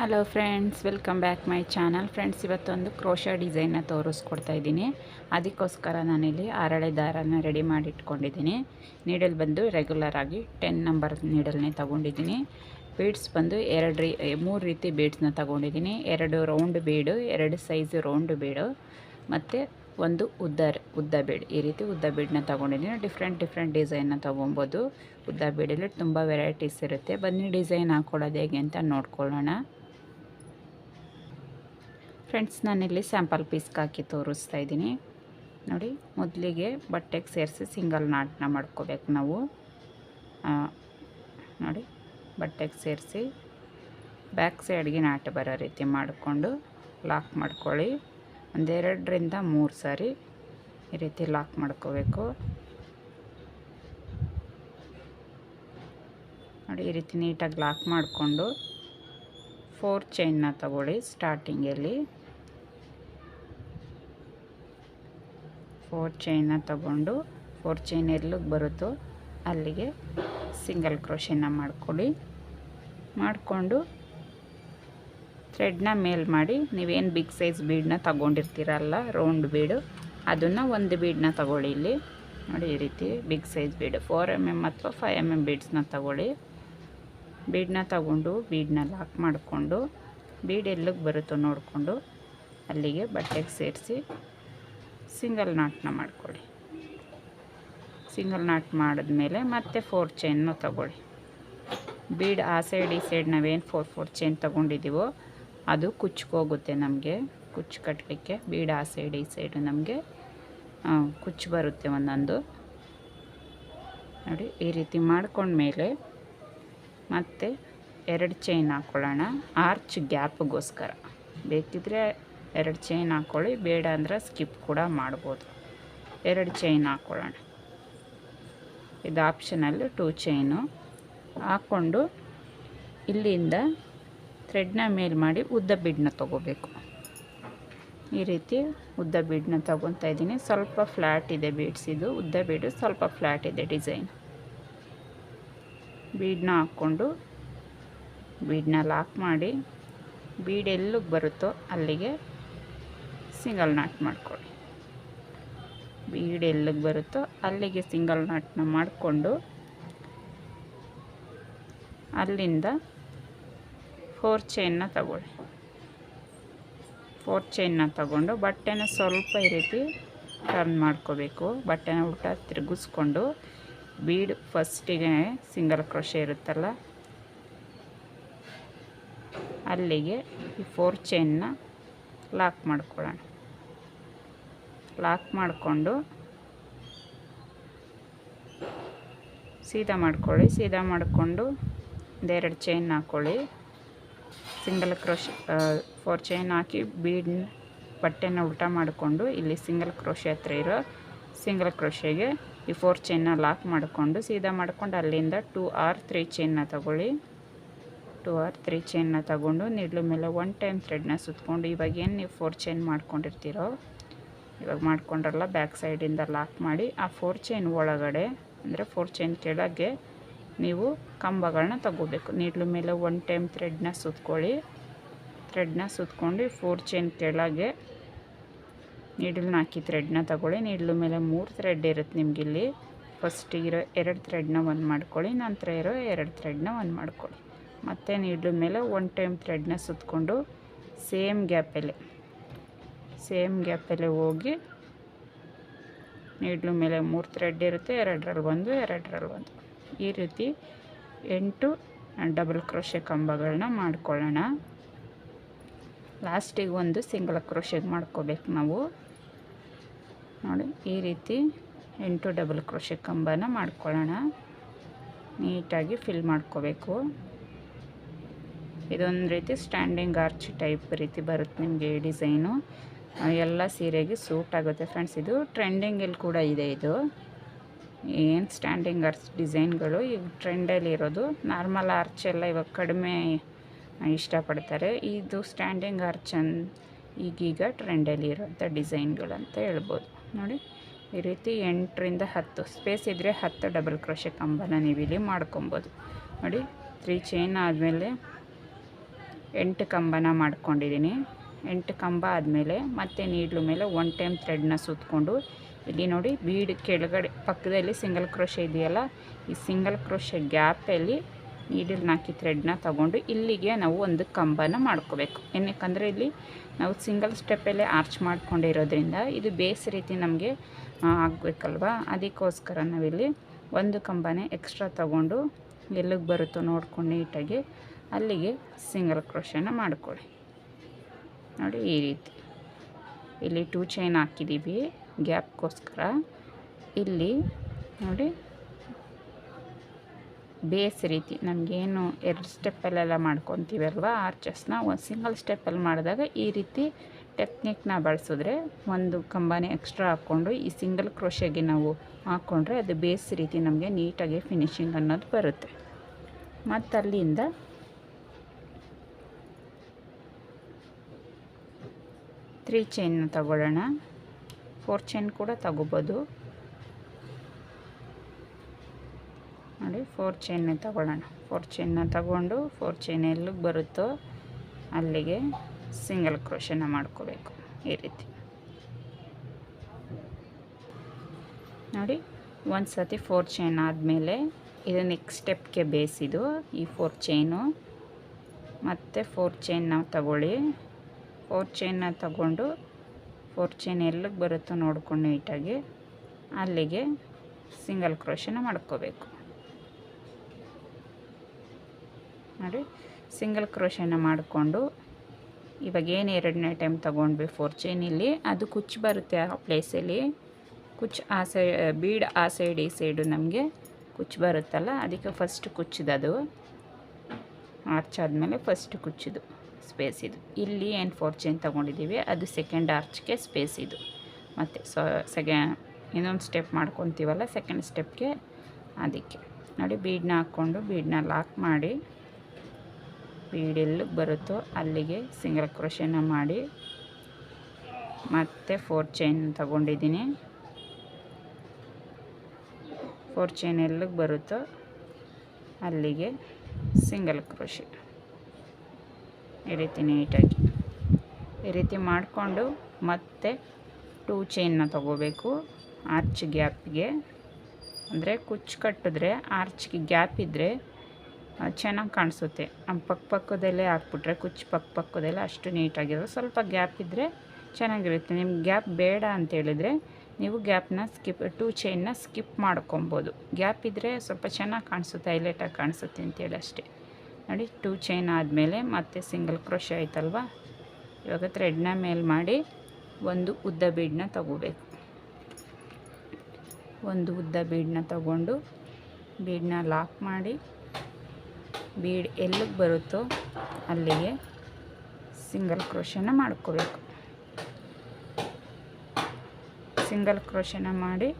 Hello friends welcome back my channel friends ಇವತ್ತೊಂದು crochet ಡಿಸೈನ್ನ ತೋರಿಸ್ಕೊಡ್ತಾ ಇದ್ದೀನಿ. ಅದಕ್ಕೋಸ್ಕರ ನಾನಿಲ್ಲಿ ಅರಳೆ ದಾರನ ರೆಡಿ ಮಾಡಿ ಇಟ್ಕೊಂಡಿದ್ದೀನಿ ನೀಡಲ್ ಬಂದು ರೆಗ್ಯುಲರ್ ಆಗಿ ಟೆನ್ ನಂಬರ್ ನೀಡಲ್ನೇ ತೊಗೊಂಡಿದ್ದೀನಿ. ಬೀಡ್ಸ್ ಬಂದು ಎರಡು ರೀ, ಮೂರು ರೀತಿ ಬೀಡ್ಸ್ನ ತೊಗೊಂಡಿದ್ದೀನಿ. ಎರಡು ರೌಂಡ್ ಬೀಡು ಎರಡು ಸೈಜ್ ರೌಂಡ್ ಬೀಡು ಮತ್ತು ಒಂದು ಉದ್ದ ಉದ್ದ ಬೀಡ್ ಈ ರೀತಿ ಉದ್ದ ಬೀಡನ್ನ ತೊಗೊಂಡಿದ್ದೀನಿ. ಡಿಫ್ರೆಂಟ್ ಡಿಫ್ರೆಂಟ್ ಡಿಸೈನ್ನ ತೊಗೊಬೋದು. ಉದ್ದ ಬೀಡಲ್ಲಿ ತುಂಬ ವೆರೈಟೀಸ್ ಇರುತ್ತೆ. ಬನ್ನಿ ಡಿಸೈನ್ ಹಾಕ್ಕೊಳ್ಳೋದು ಹೇಗೆ ಅಂತ ನೋಡ್ಕೊಳ್ಳೋಣ. ಫ್ರೆಂಡ್ಸ್ ನಾನಿಲ್ಲಿ ಸ್ಯಾಂಪಲ್ ಪೀಸ್ಗೆ ಹಾಕಿ ತೋರಿಸ್ತಾ ಇದ್ದೀನಿ. ನೋಡಿ, ಮೊದಲಿಗೆ ಬಟ್ಟೆಗೆ ಸೇರಿಸಿ ಸಿಂಗಲ್ ನಾಟನ್ನ ಮಾಡ್ಕೋಬೇಕು ನಾವು. ನೋಡಿ, ಬಟ್ಟೆಗೆ ಸೇರಿಸಿ ಬ್ಯಾಕ್ ಸೈಡ್ಗೆ ನಾಟ ಬರೋ ರೀತಿ ಮಾಡಿಕೊಂಡು ಲಾಕ್ ಮಾಡ್ಕೊಳ್ಳಿ. ಒಂದೆರಡರಿಂದ ಮೂರು ಸಾರಿ ಈ ರೀತಿ ಲಾಕ್ ಮಾಡ್ಕೋಬೇಕು. ನೋಡಿ, ಈ ರೀತಿ ನೀಟಾಗಿ ಲಾಕ್ ಮಾಡಿಕೊಂಡು ಫೋರ್ ಚೈನ್ನ ತಗೊಳ್ಳಿ ಸ್ಟಾರ್ಟಿಂಗಲ್ಲಿ ಫೋರ್ ಚೈನ್ನ ತಗೊಂಡು, ಫೋರ್ ಚೈನ್ ಎಲ್ಲಿಗೆ ಬರುತ್ತೋ ಅಲ್ಲಿಗೆ ಸಿಂಗಲ್ ಕ್ರೋಶೆನ ಮಾಡ್ಕೊಳ್ಳಿ. ಮಾಡಿಕೊಂಡು ಥ್ರೆಡ್ನ ಮೇಲ್ ಮಾಡಿ, ನೀವೇನು ಬಿಗ್ ಸೈಜ್ ಬೀಡನ್ನ ತಗೊಂಡಿರ್ತೀರಲ್ಲ, ರೌಂಡ್ ಬೀಡು, ಅದನ್ನು ಒಂದು ಬೀಡನ್ನ ತಗೊಳ್ಳಿ ಇಲ್ಲಿ. ನೋಡಿ ಈ ರೀತಿ big size bead, four M M ಅಥವಾ ಫೈವ್ ಎಂ ಎಂ ಬೀಡ್ಸ್ನ ತಗೊಳ್ಳಿ. ಬೀಡನ್ನ ತಗೊಂಡು ಬೀಡನ್ನ ಲಾಕ್ ಮಾಡಿಕೊಂಡು, ಬೀಡ್ ಎಲ್ಲಿಗೆ ಬರುತ್ತೋ ನೋಡಿಕೊಂಡು ಅಲ್ಲಿಗೆ ಬಟ್ಟೆಗೆ ಸೇರಿಸಿ ಸಿಂಗಲ್ ನಾಟ್ನ ಮಾಡ್ಕೊಳ್ಳಿ. ಸಿಂಗಲ್ ನಾಟ್ ಮಾಡಿದ್ಮೇಲೆ ಮತ್ತೆ ಫೋರ್ ಚೈನ್ನು ತಗೊಳ್ಳಿ. ಬೀಡ್ ಆ ಸೈಡ್ ಈ ಸೈಡ್ ನಾವೇನು ಫೋರ್ ಫೋರ್ ಚೈನ್ ತೊಗೊಂಡಿದ್ದೀವೋ ಅದು ಕುಚ್ಕೋಗುತ್ತೆ ನಮಗೆ, ಕುಚ್ಚು ಕಟ್ಟಲಿಕ್ಕೆ ಬೀಡ್ ಆ ಸೈಡ್ ಈ ಸೈಡು ನಮಗೆ ಕುಚ್ಚು ಬರುತ್ತೆ ಒಂದೊಂದು. ನೋಡಿ, ಈ ರೀತಿ ಮಾಡ್ಕೊಂಡ್ಮೇಲೆ ಮತ್ತೆ ಎರಡು ಚೈನ್ ಹಾಕ್ಕೊಳ್ಳೋಣ ಆರ್ಚ್ ಗ್ಯಾಪ್ಗೋಸ್ಕರ ಬೇಕಿದ್ರೆ ಎರಡು ಚೈನ್ ಹಾಕ್ಕೊಳ್ಳಿ ಬೇಡ ಅಂದರೆ ಸ್ಕಿಪ್ ಕೂಡ ಮಾಡ್ಬೋದು. ಎರಡು ಚೈನ್ ಹಾಕ್ಕೊಳ್ಳೋಣ ಇದು ಆಪ್ಷನಲ್ಲಿ ಟೂ ಚೈನು ಹಾಕ್ಕೊಂಡು ಇಲ್ಲಿಂದ ಥ್ರೆಡ್ನ ಮೇಲ್ ಮಾಡಿ ಉದ್ದ ಬಿಡ್ನ ತೊಗೋಬೇಕು. ಈ ರೀತಿ ಉದ್ದ ಬಿಡ್ನ ತೊಗೊತಾ ಇದ್ದೀನಿ. ಸ್ವಲ್ಪ ಫ್ಲ್ಯಾಟ್ ಇದೆ ಬೀಡ್ಸ್ ಇದು. ಉದ್ದ ಬೀಡು ಸ್ವಲ್ಪ ಫ್ಲ್ಯಾಟ್ ಇದೆ ಡಿಸೈನ್ ಬೀಡನ್ನ ಹಾಕ್ಕೊಂಡು ಬೀಡನ್ನ ಲಾಕ್ ಮಾಡಿ ಬೀಡ್ ಎಲ್ಲಿಗೆ ಬರುತ್ತೋ ಅಲ್ಲಿಗೆ ಸಿಂಗಲ್ ನಾಟ್ ಮಾಡ್ಕೊಳ್ಳಿ. ಬೀಡ್ ಎಲ್ಲಿಗೆ ಬರುತ್ತೋ ಅಲ್ಲಿಗೆ ಸಿಂಗಲ್ ನಾಟ್ನ ಮಾಡಿಕೊಂಡು ಅಲ್ಲಿಂದ ಫೋರ್ ಚೈನ್ನ ತಗೊಳ್ಳಿ. ಫೋರ್ ಚೈನ್ನ ತಗೊಂಡು ಬಟ್ಟೆನ ಸ್ವಲ್ಪ ಈ ರೀತಿ ಟರ್ನ್ ಮಾಡ್ಕೋಬೇಕು. ಬಟ್ಟೆನ ಊಟ ತಿರುಗಿಸ್ಕೊಂಡು ಬೀಡ್ ಫಸ್ಟಿಗೆ ಸಿಂಗಲ್ ಕ್ರೋಶೆ ಇರುತ್ತಲ್ಲ, ಅಲ್ಲಿಗೆ ಈ ಫೋರ್ ಚೈನ್ನ ಲಾಕ್ ಮಾಡ್ಕೊಳ್ಳೋಣ. ಲಾಕ್ ಮಾಡಿಕೊಂಡು ಸೀದಾ ಮಾಡ್ಕೊಳ್ಳಿ. ಸೀದಾ ಮಾಡಿಕೊಂಡು ಒಂದೆರಡು ಚೈನ್ ಹಾಕ್ಕೊಳ್ಳಿ ಸಿಂಗಲ್ ಕ್ರೋಶ್ ಫೋರ್ ಚೈನ್ ಹಾಕಿ ಬೀಡ್ ಬಟ್ಟೆನ ಉಲ್ಟ ಮಾಡಿಕೊಂಡು ಇಲ್ಲಿ ಸಿಂಗಲ್ ಕ್ರೋಶೆ ಹತ್ರ ಇರೋ ಸಿಂಗಲ್ ಕ್ರೋಶೆಗೆ ಈ ಫೋರ್ ಚೈನ್ನ ಲಾಕ್ ಮಾಡಿಕೊಂಡು ಸೀದಾ ಮಾಡ್ಕೊಂಡು ಅಲ್ಲಿಂದ ಟೂ ಆರ್ ತ್ರೀ ಚೈನ್ನ ತಗೊಳ್ಳಿ. ಟೂ ಆರ್ ತ್ರೀ ಚೈನ್ನ ತಗೊಂಡು ನಿಡ್ಲು ಮೇಲೆ ಒನ್ ಟೈಮ್ ಥ್ರೆಡ್ನ ಸುತ್ತಕೊಂಡು ಇವಾಗ ಏನು ನೀವು ಫೋರ್ ಚೈನ್ ಮಾಡ್ಕೊಂಡಿರ್ತೀರೋ ಇವಾಗ ಮಾಡ್ಕೊಂಡ್ರಲ್ಲ ಬ್ಯಾಕ್ ಸೈಡಿಂದ ಲಾಕ್ ಮಾಡಿ, ಆ ಫೋರ್ ಚೈನ್ ಒಳಗಡೆ, ಅಂದರೆ ಫೋರ್ ಚೈನ್ ಕೆಳಗೆ ನೀವು ಕಂಬಗಳನ್ನ ತಗೋಬೇಕು. ನೀಡ್ಲು ಮೇಲೆ ಒನ್ ಟೈಮ್ ಥ್ರೆಡ್ನ ಸುತ್ಕೊಳ್ಳಿ. ಥ್ರೆಡ್ನ ಸುತ್ಕೊಂಡು ಫೋರ್ ಚೈನ್ ಕೆಳಗೆ ನೀಡಲ್ನ ಹಾಕಿ ಥ್ರೆಡ್ನ ತಗೊಳ್ಳಿ. ನೀಡ್ಲು ಮೇಲೆ ಮೂರು ಥ್ರೆಡ್ ಇರುತ್ತೆ ನಿಮಗಿಲ್ಲಿ ಫಸ್ಟಿಗಿರೋ ಎರಡು ಥ್ರೆಡ್ನ ಒಂದು ಮಾಡ್ಕೊಳ್ಳಿ, ನಂತರ ಇರೋ ಎರಡು ಥ್ರೆಡ್ನ ಒಂದು ಮಾಡ್ಕೊಳ್ಳಿ. ಮತ್ತು ನೀಡ್ಲು ಮೇಲೆ ಒನ್ ಟೈಮ್ ಥ್ರೆಡ್ನ ಸುತ್ಕೊಂಡು ಸೇಮ್ ಗ್ಯಾಪಲ್ಲಿ ಸೇಮ್ ಗ್ಯಾಪಲ್ಲೇ ಹೋಗಿ ನೀಡ್ಲು ಮೇಲೆ ಮೂರು ಥ್ರೆಡ್ ಇರುತ್ತೆ, ಎರಡರಲ್ಲಿ ಒಂದು ಎರಡರಲ್ಲಿ ಒಂದು. ಈ ರೀತಿ ಎಂಟು ಡಬಲ್ ಕ್ರೋಶೆ ಕಂಬಗಳನ್ನ ಮಾಡ್ಕೊಳ್ಳೋಣ. ಲಾಸ್ಟಿಗೆ ಒಂದು ಸಿಂಗಲ್ ಕ್ರೋಶೆಗೆ ಮಾಡ್ಕೋಬೇಕು ನಾವು. ನೋಡಿ, ಈ ರೀತಿ ಎಂಟು ಡಬಲ್ ಕ್ರೋಶೆ ಕಂಬನ ಮಾಡ್ಕೊಳ್ಳೋಣ. ನೀಟಾಗಿ ಫಿಲ್ ಮಾಡ್ಕೋಬೇಕು. ಇದೊಂದು ರೀತಿ ಸ್ಟ್ಯಾಂಡಿಂಗ್ ಆರ್ಚ್ ಟೈಪ್ ರೀತಿ ಬರುತ್ತೆ ನಿಮಗೆ ಡಿಸೈನು. ಎಲ್ಲ ಸೀರೆಗೆ ಸೂಟ್ ಆಗುತ್ತೆ ಫ್ರೆಂಡ್ಸ್. ಇದು ಟ್ರೆಂಡಿಂಗಲ್ಲಿ ಕೂಡ ಇದೆ ಇದು. ಏನು ಸ್ಟ್ಯಾಂಡಿಂಗ್ ಆರ್ಚ್ ಡಿಸೈನ್ಗಳು ಈಗ ಟ್ರೆಂಡಲ್ಲಿ ಇರೋದು. ನಾರ್ಮಲ್ ಆರ್ಚ್ ಎಲ್ಲ ಇವಾಗ ಕಡಿಮೆ ಇಷ್ಟಪಡ್ತಾರೆ. ಇದು ಸ್ಟ್ಯಾಂಡಿಂಗ್ ಆರ್ಚನ್ ಅನ್ ಈಗೀಗ ಟ್ರೆಂಡಲ್ಲಿ ಇರೋಂಥ ಡಿಸೈನ್ಗಳು ಅಂತ ಹೇಳ್ಬೋದು. ನೋಡಿ, ಈ ರೀತಿ ಎಂಟರಿಂದ ಹತ್ತು ಸ್ಪೇಸ್ ಇದ್ದರೆ ಹತ್ತು ಡಬಲ್ ಕ್ರೋಶೆ ಕಂಬನ ನೀವು ಇಲ್ಲಿ ಮಾಡ್ಕೊಬೋದು. ನೋಡಿ ತ್ರೀ ಚೈನ್ ಆದಮೇಲೆ ಎಂಟು ಕಂಬನ ಮಾಡ್ಕೊಂಡಿದ್ದೀನಿ. ಎಂಟು ಕಂಬ ಆದಮೇಲೆ ಮತ್ತೆ ನೀಡ್ಲು ಮೇಲೆ ಒನ್ ಟೈಮ್ ಥ್ರೆಡ್ನ ಸುತ್ತಕೊಂಡು ಇಲ್ಲಿ ನೋಡಿ ಬೀಡ್ ಕೆಳಗಡೆ, ಪಕ್ಕದಲ್ಲಿ ಸಿಂಗಲ್ ಕ್ರೋಶೆ ಇದೆಯಲ್ಲ, ಈ ಸಿಂಗಲ್ ಕ್ರೋಶೆ ಗ್ಯಾಪಲ್ಲಿ ನೀಡಲ್ನ ಹಾಕಿ ಥ್ರೆಡ್ನ ತಗೊಂಡು ಇಲ್ಲಿಗೆ ನಾವು ಒಂದು ಕಂಬನ ಮಾಡ್ಕೋಬೇಕು. ಏನಕ್ಕಂದರೆ ಇಲ್ಲಿ ನಾವು ಸಿಂಗಲ್ ಸ್ಟೆಪ್ಪಲ್ಲೇ ಆರ್ಚ್ ಮಾಡ್ಕೊಂಡಿರೋದ್ರಿಂದ ಇದು ಬೇಸ್ ರೀತಿ ನಮಗೆ ಆಗಬೇಕಲ್ವಾ? ಅದಕ್ಕೋಸ್ಕರ ನಾವಿಲ್ಲಿ ಒಂದು ಕಂಬನೇ ಎಕ್ಸ್ಟ್ರಾ ತಗೊಂಡು ಎಲ್ಲಿಗೆ ಬರುತ್ತೋ ನೋಡ್ಕೊಂಡು ನೀಟಾಗಿ ಅಲ್ಲಿಗೆ ಸಿಂಗಲ್ ಕ್ರೋಶನ ಮಾಡ್ಕೊಳ್ಳಿ. ನೋಡಿ ಈ ರೀತಿ. ಇಲ್ಲಿ ಟೂ ಚೈನ್ ಹಾಕಿದ್ದೀವಿ ಗ್ಯಾಪ್ಗೋಸ್ಕರ. ಇಲ್ಲಿ ನೋಡಿ ಬೇಸ್ ರೀತಿ. ನಮಗೇನು ಎರಡು ಸ್ಟೆಪ್ಪಲ್ಲೆಲ್ಲ ಮಾಡ್ಕೊತೀವಲ್ವ? ಆರ್ಚಸ್ನ ಒಂದು ಸಿಂಗಲ್ ಸ್ಟೆಪ್ಪಲ್ಲಿ ಮಾಡಿದಾಗ ಈ ರೀತಿ ಟೆಕ್ನಿಕ್ನ ಬಳಸಿದ್ರೆ ಒಂದು ಕಂಬನೇ ಎಕ್ಸ್ಟ್ರಾ ಹಾಕ್ಕೊಂಡು ಈ ಸಿಂಗಲ್ ಕ್ರೋಶೆಗೆ ನಾವು ಹಾಕ್ಕೊಂಡ್ರೆ ಅದು ಬೇಸ್ ರೀತಿ ನಮಗೆ ನೀಟಾಗಿ ಫಿನಿಶಿಂಗ್ ಅನ್ನೋದು ಬರುತ್ತೆ. ಮತ್ತು ಅಲ್ಲಿಂದ ತ್ರೀ ಚೈನ್ನ ತಗೊಳ್ಳೋಣ. ಫೋರ್ ಚೈನ್ ಕೂಡ ತಗೋಬೋದು. ನೋಡಿ, ಫೋರ್ ಚೈನ್ನೇ ತಗೊಳ್ಳೋಣ. ಫೋರ್ ಚೈನ್ನ ತಗೊಂಡು ಫೋರ್ ಚೈನ್ ಎಲ್ಲಿಗೆ ಬರುತ್ತೋ ಅಲ್ಲಿಗೆ ಸಿಂಗಲ್ ಕ್ರೋಶನ ಮಾಡ್ಕೋಬೇಕು ಈ ರೀತಿ. ನೋಡಿ ಒಂದು ಸತಿ ಫೋರ್ ಚೈನ್ ಆದಮೇಲೆ ಇದು ನೆಕ್ಸ್ಟ್ ಸ್ಟೆಪ್ಗೆ ಬೇಸಿದು ಈ ಫೋರ್ ಚೈನು. ಮತ್ತು ಫೋರ್ ಚೈನ್ ನಾವು ತಗೊಳ್ಳಿ. ಫೋರ್ ಚೈನ್ನ ತಗೊಂಡು ಫೋರ್ ಚೈನ್ ಎಲ್ಲಿಗೆ ಬರುತ್ತೋ ನೋಡ್ಕೊಂಡು ನೀಟಾಗಿ. ಅಲ್ಲಿಗೆ ಸಿಂಗಲ್ ಕ್ರೋಶನ ಮಾಡ್ಕೋಬೇಕು. ನೋಡಿ, ಸಿಂಗಲ್ ಕ್ರೋಶನ ಮಾಡಿಕೊಂಡು ಇವಾಗ ಏನು ಎರಡನೇ ಟೈಮ್ ತೊಗೊಂಡ್ವಿ ಫೋರ್ ಚೈನ್ ಇಲ್ಲಿ. ಅದು ಕುಚ್ಚು ಬರುತ್ತೆ ಆ ಪ್ಲೇಸಲ್ಲಿ ಕುಚ್ಚು ಆ ಸೈ, ಬೀಡ್ ಆ ಸೈಡ್ ಈ ಸೈಡು ನಮಗೆ ಕುಚ್ಚು ಬರುತ್ತಲ್ಲ, ಅದಕ್ಕೆ ಫಸ್ಟ್ ಕುಚ್ಚಿದದು. ಆರ್ಚ್ ಆದಮೇಲೆ ಫಸ್ಟ್ ಕುಚ್ಚಿದು ಸ್ಪೇಸ್ ಇದು. ಇಲ್ಲಿ ಏನು ಫೋರ್ ಚೈನ್ ತೊಗೊಂಡಿದ್ದೀವಿ. ಅದು ಸೆಕೆಂಡ್ ಆರ್ಚ್ಗೆ ಸ್ಪೇಸ್ ಇದು. ಮತ್ತು ಸೊ ಸೆಗೆ, ಇನ್ನೊಂದು ಸ್ಟೆಪ್ ಮಾಡ್ಕೊತೀವಲ್ಲ ಸೆಕೆಂಡ್ ಸ್ಟೆಪ್ಗೆ ಅದಕ್ಕೆ. ನೋಡಿ ಬೀಡನ್ನ ಹಾಕ್ಕೊಂಡು ಬೀಡನ್ನ ಲಾಕ್ ಮಾಡಿ ಬೀಡ್ ಎಲ್ಲಿಗೆ ಬರುತ್ತೋ ಅಲ್ಲಿಗೆ ಸಿಂಗಲ್ ಕ್ರೋಶನ ಮಾಡಿ, ಮತ್ತೆ ಫೋರ್ ಚೈನ್ ತಗೊಂಡಿದ್ದೀನಿ. ಫೋರ್ ಚೈನ್ ಎಲ್ಲಿಗೆ ಬರುತ್ತೋ ಅಲ್ಲಿಗೆ ಸಿಂಗಲ್ ಕ್ರೋಶೆ ಈ ರೀತಿ ನೀಟಾಗಿ ಈ ರೀತಿ ಮಾಡಿಕೊಂಡು ಮತ್ತೆ ಟೂ ಚೈನ್ನ ತಗೋಬೇಕು. ಆರ್ಚ್ ಗ್ಯಾಪ್ಗೆ ಅಂದರೆ ಕುಚ್ಚು ಕಟ್ಟಿದ್ರೆ ಆರ್ಚ್ಗೆ ಗ್ಯಾಪ್ ಇದ್ದರೆ ಚೆನ್ನಾಗಿ ಕಾಣಿಸುತ್ತೆ. ಪಕ್ಕ ಪಕ್ಕದಲ್ಲೇ ಹಾಕ್ಬಿಟ್ರೆ, ಕುಚ್ಚು ಪಕ್ಕ ಪಕ್ಕದಲ್ಲೇ ಅಷ್ಟು ನೀಟಾಗಿರೋ ಸ್ವಲ್ಪ ಗ್ಯಾಪ್ ಇದ್ದರೆ ಚೆನ್ನಾಗಿರುತ್ತೆ. ನಿಮ್ಗೆ ಗ್ಯಾಪ್ ಬೇಡ ಅಂತೇಳಿದರೆ ನೀವು ಗ್ಯಾಪ್ನ ಸ್ಕಿಪ್ ಟೂ ಚೈನ್ನ ಸ್ಕಿಪ್ ಮಾಡ್ಕೊಬೋದು. ಗ್ಯಾಪ್ ಇದ್ದರೆ ಸ್ವಲ್ಪ ಚೆನ್ನಾಗಿ ಕಾಣಿಸುತ್ತೆ ಹೈಲೈಟಾಗಿ ಕಾಣಿಸುತ್ತೆ ಅಂತೇಳಿ ಅಷ್ಟೇ. ನೋಡಿ ಟೂ ಚೈನ್ ಆದಮೇಲೆ ಮತ್ತೆ ಸಿಂಗಲ್ ಕ್ರೋಶ ಆಯ್ತಲ್ವ? ಇವಾಗ ಥ್ರೆಡ್ನ ಮೇಲೆ ಮಾಡಿ ಒಂದು ಉದ್ದ ಬೀಡನ್ನ ತಗೋಬೇಕು. ಒಂದು ಉದ್ದ ಬೀಡನ್ನ ತಗೊಂಡು ಬೀಡನ್ನ ಲಾಕ್ ಮಾಡಿ ಬೀಡ್ ಎಲ್ಲಿಗೆ ಬರುತ್ತೋ ಅಲ್ಲಿಗೆ ಸಿಂಗಲ್ ಕ್ರೋಶನ ಮಾಡ್ಕೋಬೇಕು. ಸಿಂಗಲ್ ಕ್ರೋಶನ ಮಾಡಿ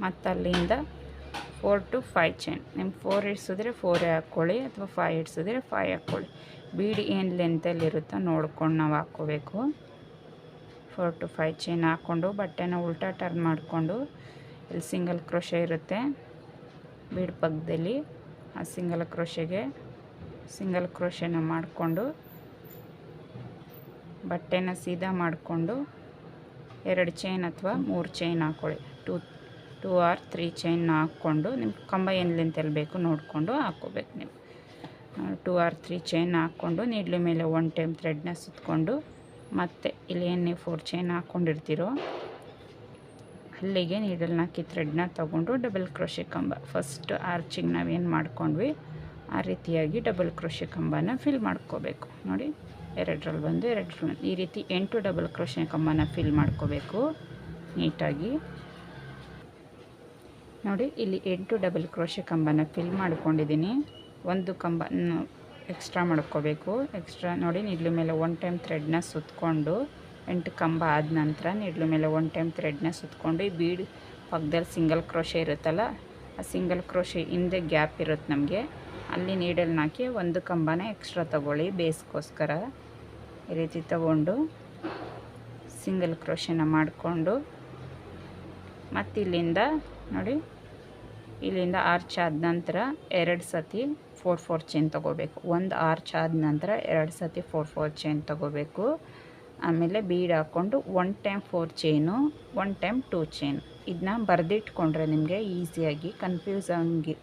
ಮತ್ತು ಅಲ್ಲಿಂದ ಫೋರ್ ಟು ಫೈ ಚೈನ್ ನಿಮ್ಮ ಫೋರ್ ಇಡ್ಸಿದ್ರೆ ಫೋರೇ ಹಾಕ್ಕೊಳ್ಳಿ ಅಥವಾ ಫೈವ್ ಇಡ್ಸಿದ್ರೆ ಫೈ ಹಾಕ್ಕೊಳ್ಳಿ ಬೀಡ್ ಏನು ಲೆಂತಲ್ಲಿರುತ್ತೋ ನೋಡ್ಕೊಂಡು ನಾವು ಹಾಕ್ಕೋಬೇಕು ಫೋರ್ ಟು ಫೈವ್ ಚೈನ್ ಹಾಕ್ಕೊಂಡು ಬಟ್ಟೆನ ಉಲ್ಟಾ ಟರ್ನ್ ಮಾಡಿಕೊಂಡು ಇಲ್ಲಿ ಸಿಂಗಲ್ ಕ್ರೋಶೆ ಇರುತ್ತೆ. ಬೀಡ್ ಪಕ್ಕದಲ್ಲಿ ಆ ಸಿಂಗಲ್ ಕ್ರೋಶೆಗೆ ಸಿಂಗಲ್ ಕ್ರೋಶೆನ ಮಾಡಿಕೊಂಡು ಬಟ್ಟೆನ ಸೀದಾ ಮಾಡಿಕೊಂಡು ಎರಡು ಚೈನ್ ಅಥವಾ ಮೂರು ಚೈನ್ ಹಾಕ್ಕೊಳ್ಳಿ two two or three chain ಹಾಕ್ಕೊಂಡು ನಿಮ್ಮ ಕಂಬ ಏನು ಲೆಂತಲ್ಲಿ ಬೇಕು ನೋಡಿಕೊಂಡು ಹಾಕ್ಕೋಬೇಕು ನೀವು. ಟೂ ಆರ್ ತ್ರೀ ಚೈನ್ ಹಾಕ್ಕೊಂಡು ನೀಡ್ಲು ಮೇಲೆ ಒನ್ ಟೈಮ್ ಥ್ರೆಡ್ನ ಸುತ್ತಕೊಂಡು ಮತ್ತು ಇಲ್ಲಿ ಏನು ನೀವು ಫೋರ್ ಚೈನ್ ಹಾಕ್ಕೊಂಡಿರ್ತೀರೋ ಅಲ್ಲಿಗೆ ನೀಡಲ್ನ ಹಾಕಿ ಥ್ರೆಡ್ನ ತೊಗೊಂಡು ಡಬಲ್ ಕ್ರೋಶೆ ಕಂಬ. ಫಸ್ಟ್ ಆರ್ಚಿಗೆ ನಾವೇನು ಮಾಡ್ಕೊಂಡ್ವಿ? ಆ ರೀತಿಯಾಗಿ ಡಬಲ್ ಕ್ರೋಶೆ ಕಂಬನ ಫಿಲ್ ಮಾಡ್ಕೋಬೇಕು. ನೋಡಿ ಎರಡರಲ್ಲಿ ಬಂದು ಎರಡರಲ್ಲಿ ಈ ರೀತಿ ಎಂಟು ಡಬಲ್ ಕ್ರೋಶೆ ಕಂಬನ ಫಿಲ್ ಮಾಡ್ಕೋಬೇಕು. ನೀಟಾಗಿ. ನೋಡಿ, ಇಲ್ಲಿ ಎಂಟು ಡಬಲ್ ಕ್ರೋಶೆ ಕಂಬನ ಫಿಲ್ ಮಾಡ್ಕೊಂಡಿದ್ದೀನಿ. ಒಂದು ಕಂಬ ಎಕ್ಸ್ಟ್ರಾ ಮಾಡ್ಕೋಬೇಕು. ಎಕ್ಸ್ಟ್ರಾ ನೋಡಿ ನಿಡ್ಲು ಮೇಲೆ ಒನ್ ಟೈಮ್ ಥ್ರೆಡ್ನ ಸುತ್ತಕೊಂಡು ಎಂಟು ಕಂಬ ಆದ ನಂತರ ನಿಡ್ಲು ಮೇಲೆ ಒನ್ ಟೈಮ್ ಥ್ರೆಡ್ನ ಸುತ್ತಕೊಂಡು ಈ ಬೀಡ್ ಪಕ್ಕದಲ್ಲಿ ಸಿಂಗಲ್ ಕ್ರೋಶೆ ಇರುತ್ತಲ್ಲ, ಆ ಸಿಂಗಲ್ ಕ್ರೋಶೆ ಹಿಂದೆ ಗ್ಯಾಪ್ ಇರುತ್ತೆ ನಮಗೆ. ಅಲ್ಲಿ ನೀಡಲ್ನ ಹಾಕಿ ಒಂದು ಕಂಬನ ಎಕ್ಸ್ಟ್ರಾ ತೊಗೊಳ್ಳಿ ಬೇಸ್ಗೋಸ್ಕರ. ಈ ರೀತಿ ತಗೊಂಡು ಸಿಂಗಲ್ ಕ್ರೋಶೆನ ಮಾಡಿಕೊಂಡು, ಮತ್ತಿಲ್ಲಿಂದ ನೋಡಿ ಇಲ್ಲಿಂದ ಆರ್ಚ್ ಆದ ನಂತರ ಎರಡು ಸತಿ ಫೋರ್ ಫೋರ್ ಚೈನ್ ತೊಗೋಬೇಕು. ಒಂದು ಆರ್ಚ್ ಆದ ನಂತರ ಎರಡು ಸತಿ ಫೋರ್ ಫೋರ್ ಚೈನ್ ತೊಗೋಬೇಕು. ಆಮೇಲೆ ಬೀಡ್ ಹಾಕ್ಕೊಂಡು one time four chain, one time two chain. ಇದನ್ನ ಬರೆದಿಟ್ಕೊಂಡ್ರೆ ನಿಮಗೆ ಈಸಿಯಾಗಿ ಕನ್ಫ್ಯೂಸ್ ಹಂಗೆ